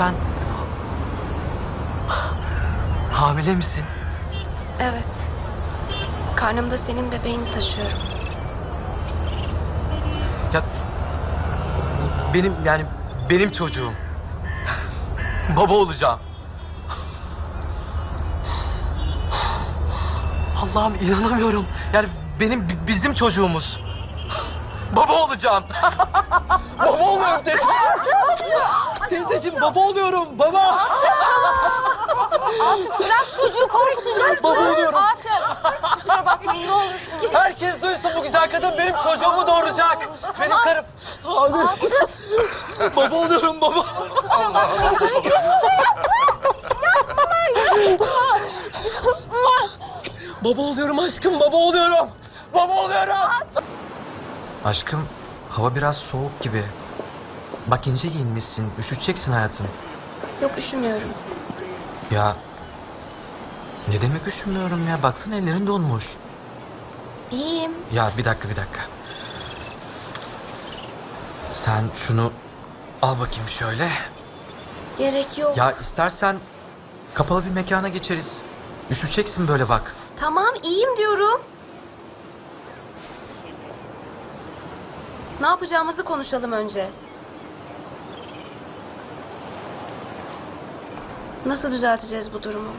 sen... Hamile misin? Evet. Karnımda senin bebeğini taşıyorum. Ya benim yani benim çocuğum. Baba olacağım. Allah'ım inanamıyorum. Yani benim bi- bizim çocuğumuz. Baba olacağım. baba oluyorum teyze. Teyzeciğim baba oluyorum. Baba. Bırak çocuğu korksun. Baba oluyorum. Aferin. Kusura bakmayın ne olursun. Herkes duysun bu güzel kadın benim çocuğumu doğuracak. Benim karım. Abi. baba oluyorum baba. Baba oluyorum aşkım, baba oluyorum. Baba oluyorum. Aşkım, hava biraz soğuk gibi. Bak ince giyinmişsin, üşüteceksin hayatım. Yok üşümüyorum. Ya, ne demek üşümüyorum ya? Baksana ellerin donmuş. İyiyim. Ya bir dakika, bir dakika. Sen şunu al bakayım şöyle. Gerek yok. Ya istersen kapalı bir mekana geçeriz. Üşüteceksin böyle bak. Tamam iyiyim diyorum. Ne yapacağımızı konuşalım önce. Nasıl düzelteceğiz bu durumu?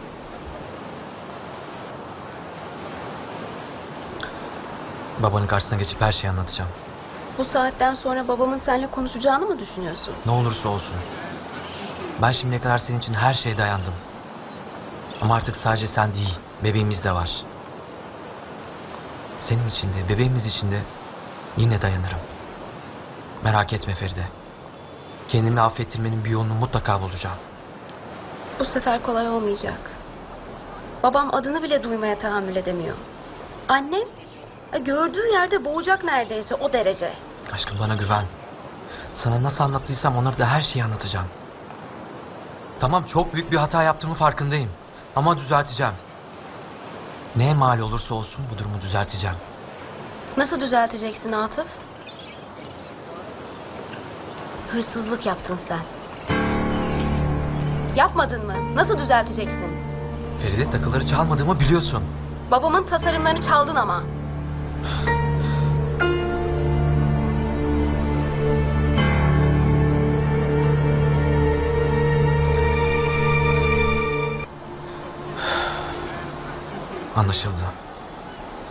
Babanın karşısına geçip her şeyi anlatacağım. Bu saatten sonra babamın seninle konuşacağını mı düşünüyorsun? Ne olursa olsun. Ben şimdiye kadar senin için her şeye dayandım. Ama artık sadece sen değil, bebeğimiz de var. Senin için de, bebeğimiz için de yine dayanırım. Merak etme Feride. Kendimi affettirmenin bir yolunu mutlaka bulacağım. Bu sefer kolay olmayacak. Babam adını bile duymaya tahammül edemiyor. Annem e, gördüğü yerde boğacak neredeyse o derece. Aşkım bana güven. Sana nasıl anlattıysam onları da her şeyi anlatacağım. Tamam çok büyük bir hata yaptığımı farkındayım. Ama düzelteceğim. Neye mal olursa olsun bu durumu düzelteceğim. Nasıl düzelteceksin Atıf? Hırsızlık yaptın sen. Yapmadın mı? Nasıl düzelteceksin? Feride takıları çalmadığımı biliyorsun. Babamın tasarımlarını çaldın ama. Anlaşıldı.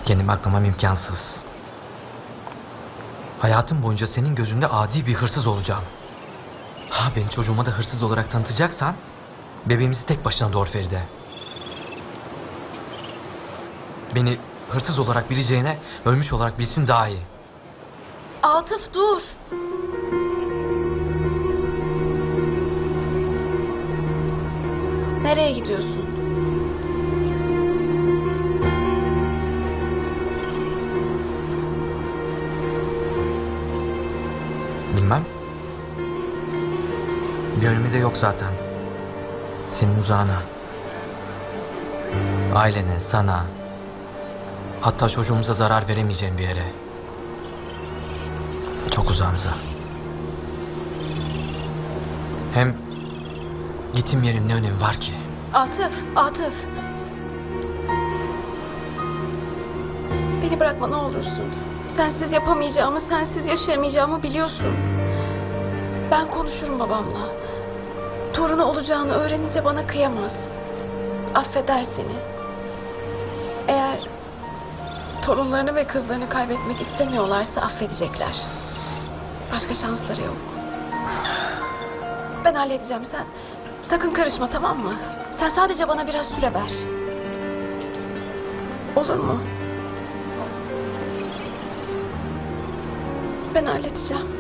Kendimi aklamam imkansız. Hayatım boyunca senin gözünde adi bir hırsız olacağım. Ha beni çocuğuma da hırsız olarak tanıtacaksan... ...bebeğimizi tek başına doğur Feride. Beni hırsız olarak bileceğine ölmüş olarak bilsin daha iyi. Atıf dur. Nereye gidiyorsun? Bilmem. Bir önemi de yok zaten. Senin uzağına. Ailene, sana. Hatta çocuğumuza zarar veremeyeceğim bir yere. Çok uzağınıza. Hem gittiğim yerin ne önemi var ki? Atıf, Atıf. Beni bırakma ne olursun. Sensiz yapamayacağımı, sensiz yaşayamayacağımı biliyorsun. Ben konuşurum babamla. Torunu olacağını öğrenince bana kıyamaz. Affeder seni. Eğer torunlarını ve kızlarını kaybetmek istemiyorlarsa affedecekler. Başka şansları yok. Ben halledeceğim sen. Sakın karışma tamam mı? Sen sadece bana biraz süre ver. Olur mu? Ben halledeceğim.